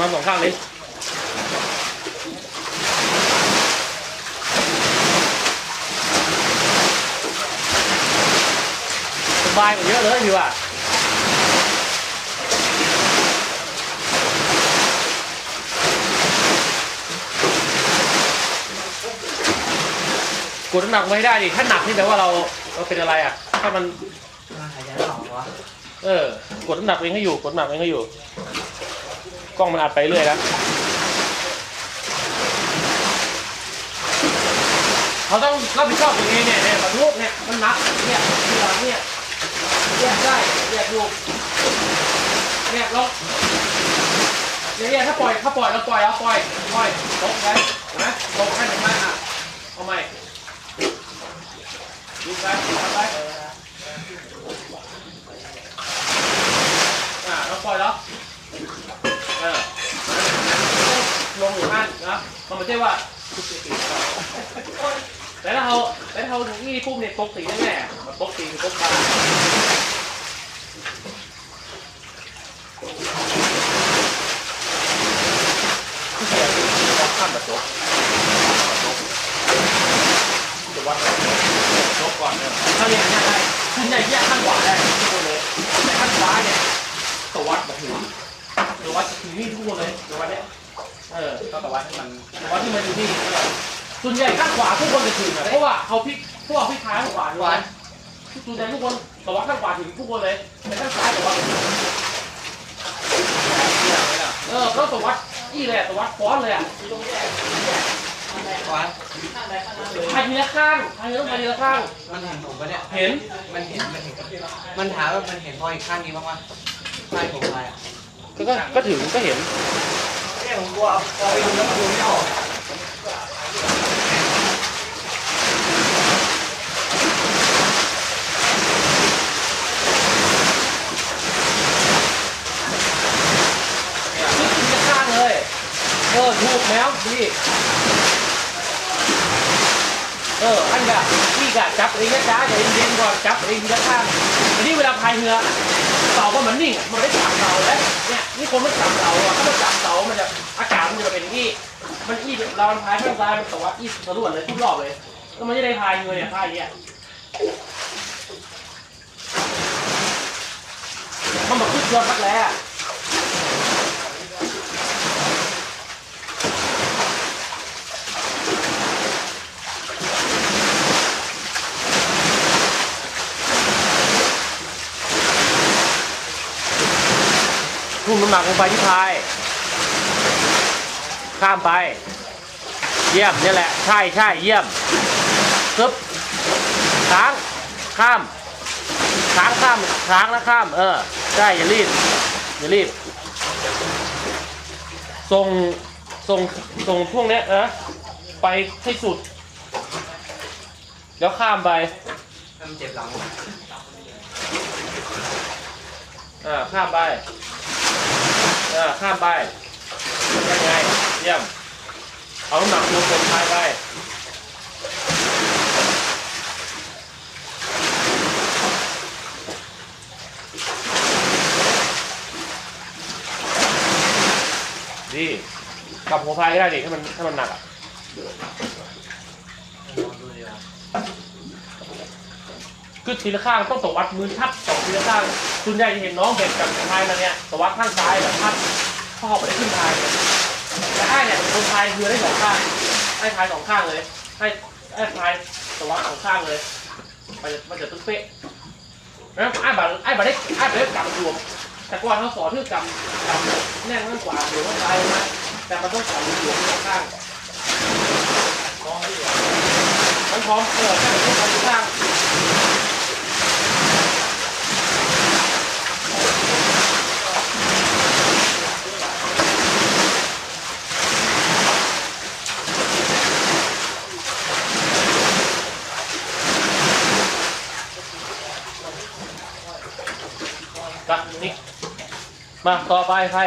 มาสองข้างนี้สบายกว่าเยอะเลยพี่ว่ากดน้ำหนักไม่ได้ดิถ้าหนักนี่แปลว่าเราเราเป็นอะไรอะ ถ้ามันหายใจออกวะเออกดน้ำหนักเองให้อยู่กดน้ำหนักเองให้อยู่ก ล้องมันอัดไปเรื่อยแล้วเขาต้องรับผิดชอบตัวเองเนี่ยเนี่ยบรรทุกเนี่ยมันนักเนี่ยทีหลังเนี่ยแยกได้แยกอยู่เนี่ยลงเนี่ยเนี่ยถ้าปล่อยถ้าปล่อยเราปล่อยเอาปล่อยปล่อยลงไปเห็นไหมลงให้หนึ่งมาอะเอาใหม่ยิงไปยิงไปอ่าเราปล่อยแล้ว เออลงอยู่ข้างนะมันไม่ใช่ว่าแต่ถ้าเราแต่ถ้าเรานี่ปุ๊บเนี่ยตกสีแน่ๆมันตกสีตกตาที่เสียคือวัดขั้นแบบจบจะวัดจบก่อนเนี่ยถ้าเรียนเนี่ยได้คุณใหญ่แยกขั้นขวาได้ทุกคนเลยแต่ขั้นซ้ายเนี่ยตวัดแบบถึงหรือ วัดถึงนี่ทุกคนเลยหรือวัดเนี่ยเออก็แต่ว่าให้มันแต่ว่าที่มันอยู่ที่ส่วนใหญ่ข้างขวาทุกคนจะถึงอะเพราะว่าเขาพลิกพวกพลิกท้ายข้างขวาด้วยส่วนใหญ่ทุกคนแต่ว่าข้างขวาถึงทุกคนเลยแต่ข้างซ้ายแต่ว่าเออก็ตัววัดนี่เลยอะตัววัดฟ้อนเลยอะวะพายทีละข้างพายต้องพายทีละข้าง มันเห็นผมปะเนี่ย เห็น มันเห็น มันเห็น มันถามว่ามันเห็นพออีกข้างนี้บ้างวะใช่ผมไปอะ ก็ก็ก็ถึงก็เห็นเนี่ยผมกลัวพอไปดูแล้วมันดูไม่ออกขึ้นทีละข้างเลยเออถูกแล้วพี่ เอออันกะพี่กะจับเองนะจ๊ะอย่าเย็นๆก่อนจับเองทีละข้างอันนี้เวลาพายเรือเสาก็มันนิ่งมันไม่จับเสาแล้วเนี่ยนี่คนมันจับเสาอะถ้ามันจับเสามันจะอากาศมันจะเป็นอี้มันอี้เราพายข้างซ้ายมันแต่ว่าอี้สะดุเลยทุกรอบเลยแล้วมันจะได้พายเรือเนี่ยพายอย่างเงี้ยมันแบบขึ้นเรือพักแล้ว ทุ่มน้ำหนักลงไปที่พาย ข้ามไป เยี่ยมนี่แหละ ใช่ใช่เยี่ยมซึบค้างข้ามค้างข้ามค้างแล้วข้าม เออใช่อย่ารีบอย่ารีบส่งส่งส่งพวกเนี้ยนะไปให้สุด แล้วข้ามไปมันเจ็บหลังอ่าข้ามไป อ่าข้ามไปยังไงเยี่ยม เอาหนักตัวคนพายไปดีกลับหัวพายก็ได้ดิให้มันให้มันหนักอะคือทีละข้างต้องตวัดมือทับสองทีละข้าง คุณยายจะเห็นน้องเด็กกับพายมาเนี่ยตวัดข้างซ้ายแบบทับพ่อไปได้ขึ้นพายเนี่ยแต่ไอ้เนี่ยคนพายคือได้สองข้างไอ้พายสองข้างเลยไอ้ไอ้พายตวัดสองข้างเลยมันจะมันจะตึ๊กเป๊ะแล้วไอ้บัตไอ้บัตได้ไอ้บัตได้กำรวมแต่ก่อนเขาสอนที่กำกำแน่นข้างขวาหรือว่าซ้ายนะแต่มันต้องกำรวมสองข้างมองไม่เห็นมันพร้อมเออแค่ไหนต้องกำข้าง กับนี่ มาต่อไปใคร